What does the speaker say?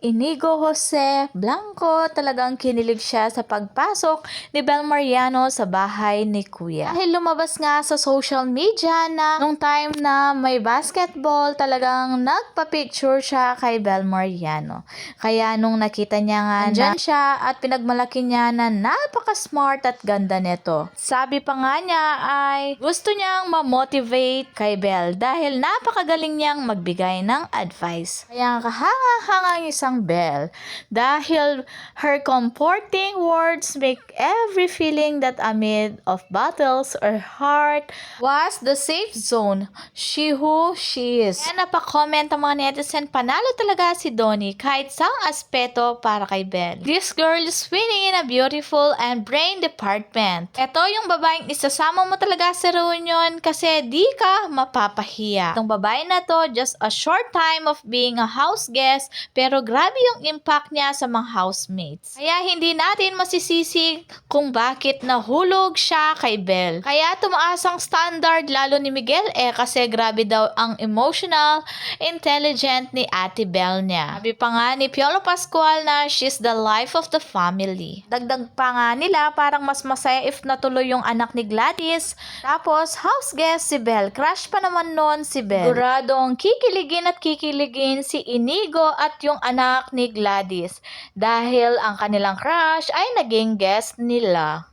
Inigo Jose Blanco, talagang kinilig siya sa pagpasok ni Bel Mariano sa bahay ni Kuya. Dahil lumabas nga sa social media na nung time na may basketball, talagang nagpa-picture siya kay Bel Mariano. Kaya nung nakita niya nga dyan siya at pinagmalaki niya na napaka-smart at ganda nito. Sabi pa nga niya ay gusto niyang ma-motivate kay Bel dahil napakagaling niyang magbigay ng advice. Kaya kahanga-hanga ang isang Bel dahil her comforting words make every feeling that amid of battles or heart was the safe zone. She who she is. Kaya napakomment ang mga netizen, panalo talaga si Donnie kahit sa aspeto para kay Bel. This girl is winning in a beautiful and brain department. Ito yung babaeng isasama mo talaga sa reunion kasi di ka mapapahiya. Itong babae na to, just a short time of being a house guest, pero grabe yung impact niya sa mga housemates. Kaya hindi natin masisisi kung bakit nahulog siya kay Belle. Kaya tumaas ang standard lalo ni Miguel eh kasi grabe daw ang emotional, intelligent ni Ate Belle niya. Sabi pa nga ni Piolo Pascual na she's the life of the family. Dagdag pa nga nila parang mas masaya if natuloy yung anak ni Gladys. Tapos house guest si Belle. Crush pa naman noon si Belle. Guradong kikiligin at kikiligin si Inigo at yung anak ni Gladys. Dahil ang kanilang crush ay naging guest nila.